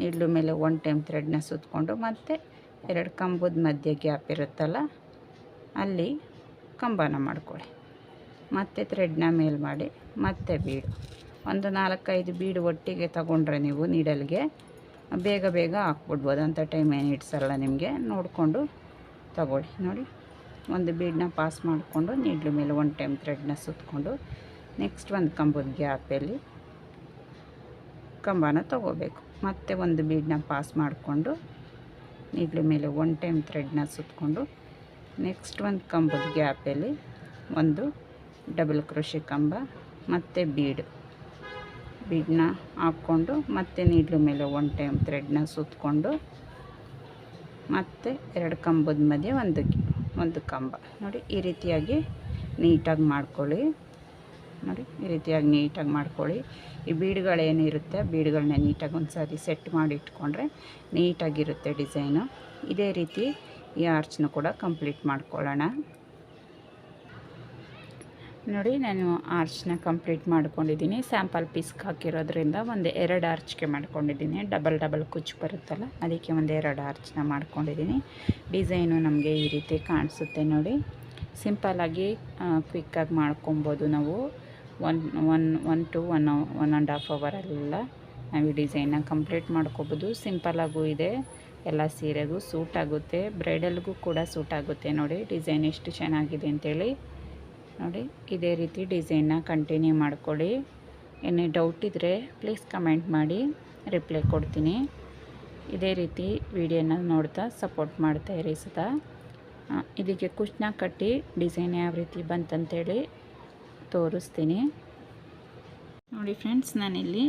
ನೀಡ್ಲು ಮೇಲೆ ಒನ್ ಟೈಮ್ ಥ್ರೆಡ್ನ ಸುತ್ತಕೊಂಡು ಮತ್ತು ಎರಡು ಕಂಬದ ಮಧ್ಯ ಗ್ಯಾಪ್ ಇರುತ್ತಲ್ಲ, ಅಲ್ಲಿ ಕಂಬನ ಮಾಡಿಕೊಳ್ಳಿ. ಮತ್ತೆ ಥ್ರೆಡ್ನ ಮೇಲ್ ಮಾಡಿ, ಮತ್ತೆ ಬೀಡು. ಒಂದು ನಾಲ್ಕೈದು ಬೀಡು ಒಟ್ಟಿಗೆ ತಗೊಂಡ್ರೆ ನೀವು ನೀಡಲ್ಗೆ ಬೇಗ ಬೇಗ ಹಾಕ್ಬಿಡ್ಬೋದು. ಅಂಥ ಟೈಮ್ ಏನು ಇಡ್ಸಲ್ಲ ನಿಮಗೆ, ನೋಡಿಕೊಂಡು ತಗೊಳ್ಳಿ. ನೋಡಿ, ಒಂದು ಬೀಡನ್ನ ಪಾಸ್ ಮಾಡಿಕೊಂಡು ನೀಡ್ಲು ಮೇಲೆ ಒನ್ ಟೈಮ್ ಥ್ರೆಡ್ನ ಸುತ್ತಕೊಂಡು ನೆಕ್ಸ್ಟ್ ಒಂದು ಕಂಬದ ಗ್ಯಾಪಲ್ಲಿ ಕಂಬನ ತಗೋಬೇಕು. ಮತ್ತೆ ಒಂದು ಬೀಡನ್ನ ಪಾಸ್ ಮಾಡಿಕೊಂಡು ನೀಡ್ಲು ಮೇಲೆ ಒನ್ ಟೈಮ್ ಥ್ರೆಡ್ನ ಸುತ್ತಕೊಂಡು ನೆಕ್ಸ್ಟ್ ಒಂದು ಕಂಬದ ಗ್ಯಾಪಲ್ಲಿ ಒಂದು ಡಬಲ್ ಕೃಷಿ ಕಂಬ, ಮತ್ತು ಬೀಡ್. ಬೀಡನ್ನ ಹಾಕ್ಕೊಂಡು ಮತ್ತೆ ನೀಡ್ಲು ಮೇಲೆ ಒನ್ ಟೈಮ್ ಥ್ರೆಡ್ನ ಸುತ್ತಕೊಂಡು ಮತ್ತು ಎರಡು ಕಂಬದ ಮಧ್ಯೆ ಒಂದು ಒಂದು ಕಂಬ. ನೋಡಿ ಈ ರೀತಿಯಾಗಿ ನೀಟಾಗಿ ಮಾಡ್ಕೊಳ್ಳಿ. ನೋಡಿ, ಈ ರೀತಿಯಾಗಿ ನೀಟಾಗಿ ಮಾಡ್ಕೊಳ್ಳಿ. ಈ ಬೀಡುಗಳೇನಿರುತ್ತೆ ಬೀಡುಗಳನ್ನ ನೀಟಾಗಿ ಒಂದು ಸಾರಿ ಸೆಟ್ ಮಾಡಿ ಇಟ್ಕೊಂಡ್ರೆ ನೀಟಾಗಿರುತ್ತೆ ಡಿಸೈನು. ಇದೇ ರೀತಿ ಈ ಆರ್ಚ್ನ ಕೂಡ ಕಂಪ್ಲೀಟ್ ಮಾಡ್ಕೊಳ್ಳೋಣ. ನೋಡಿ, ನಾನು ಆರ್ಚ್ನ ಕಂಪ್ಲೀಟ್ ಮಾಡ್ಕೊಂಡಿದ್ದೀನಿ. ಸ್ಯಾಂಪಲ್ ಪೀಸ್ಗೆ ಹಾಕಿರೋದ್ರಿಂದ ಒಂದು ಎರಡು ಆರ್ಚ್ಗೆ ಮಾಡ್ಕೊಂಡಿದ್ದೀನಿ. ಡಬಲ್ ಡಬಲ್ ಕುಚ್ಚು ಬರುತ್ತಲ್ಲ, ಅದಕ್ಕೆ ಒಂದು ಎರಡು ಆರ್ಚ್ನ ಮಾಡ್ಕೊಂಡಿದ್ದೀನಿ. ಡಿಸೈನು ನಮಗೆ ಈ ರೀತಿ ಕಾಣಿಸುತ್ತೆ ನೋಡಿ. ಸಿಂಪಲ್ಲಾಗಿ ಕ್ವಿಕ್ಕಾಗಿ ಮಾಡ್ಕೊಬೋದು ನಾವು. One one one two, one one and half ಅವರಲ್ಲೆಲ್ಲ ನಾವು ಈ ಡಿಸೈನ್ನ ಕಂಪ್ಲೀಟ್ ಮಾಡ್ಕೋಬೋದು. ಸಿಂಪಲ್ಲಾಗೂ ಇದೆ. ಎಲ್ಲ ಸೀರೆಗೂ ಸೂಟ್ ಆಗುತ್ತೆ. ಬ್ರೈಡಲ್ಗೂ ಕೂಡ ಸೂಟ್ ಆಗುತ್ತೆ ನೋಡಿ. ಡಿಸೈನ್ ಎಷ್ಟು ಚೆನ್ನಾಗಿದೆ ಅಂತೇಳಿ. ನೋಡಿ, ಇದೇ ರೀತಿ ಡಿಸೈನ್ನ ಕಂಟಿನ್ಯೂ ಮಾಡ್ಕೊಳ್ಳಿ. ಏನೇ ಡೌಟ್ ಇದ್ದರೆ ಪ್ಲೀಸ್ ಕಮೆಂಟ್ ಮಾಡಿ. ರಿಪ್ಲೈ ಕೊಡ್ತೀನಿ. ಇದೇ ರೀತಿ ವಿಡಿಯೋನ ನೋಡ್ತಾ ಸಪೋರ್ಟ್ ಮಾಡ್ತಾ ಇರಿ ಸದಾ. ಇದಕ್ಕೆ ಕುಶ್ನ ಕಟ್ಟಿ ಡಿಸೈನ್ ಯಾವ ರೀತಿ ಬಂತಂತೇಳಿ ತೋರಿಸ್ತೀನಿ. ನೋಡಿ ಫ್ರೆಂಡ್ಸ್, ನಾನಿಲ್ಲಿ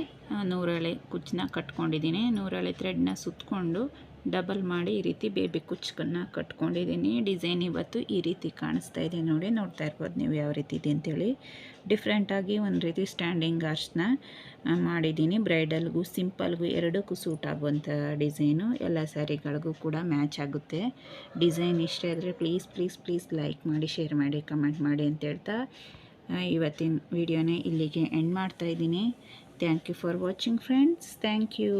ನೂರಳೆ ಕುಚ್ಚನ್ನ ಕಟ್ಕೊಂಡಿದ್ದೀನಿ. ನೂರಳೆ ಥ್ರೆಡ್ನ ಸುತ್ತಕೊಂಡು ಡಬಲ್ ಮಾಡಿ ಈ ರೀತಿ ಬೇಬಿ ಕುಚ್ಚನ್ನ ಕಟ್ಕೊಂಡಿದ್ದೀನಿ. ಡಿಸೈನ್ ಇವತ್ತು ಈ ರೀತಿ ಕಾಣಿಸ್ತಾ ಇದೆ ನೋಡಿ. ನೋಡ್ತಾ ಇರ್ಬೋದು ನೀವು ಯಾವ ರೀತಿ ಇದೆ ಅಂತೇಳಿ. ಡಿಫ್ರೆಂಟಾಗಿ ಒಂದು ರೀತಿ ಸ್ಟ್ಯಾಂಡಿಂಗ್ ಆರ್ಚ್ನ ಮಾಡಿದ್ದೀನಿ. ಬ್ರೈಡಲ್ಗೂ ಸಿಂಪಲ್ಗೂ ಎರಡಕ್ಕೂ ಸೂಟ್ ಆಗುವಂಥ ಡಿಸೈನು. ಎಲ್ಲ ಸ್ಯಾರಿಗಳಿಗೂ ಕೂಡ ಮ್ಯಾಚ್ ಆಗುತ್ತೆ. ಡಿಸೈನ್ ಇಷ್ಟ ಆದರೆ ಪ್ಲೀಸ್ ಪ್ಲೀಸ್ ಪ್ಲೀಸ್ ಲೈಕ್ ಮಾಡಿ ಶೇರ್ ಮಾಡಿ ಕಮೆಂಟ್ ಮಾಡಿ ಅಂತ ಹೇಳ್ತಾ ಇವತ್ತಿನ ವಿಡಿಯೋನೇ ಇಲ್ಲಿಗೆ ಎಂಡ್ ಮಾಡ್ತಾ ಇದ್ದೀನಿ. Thank you for watching friends thank you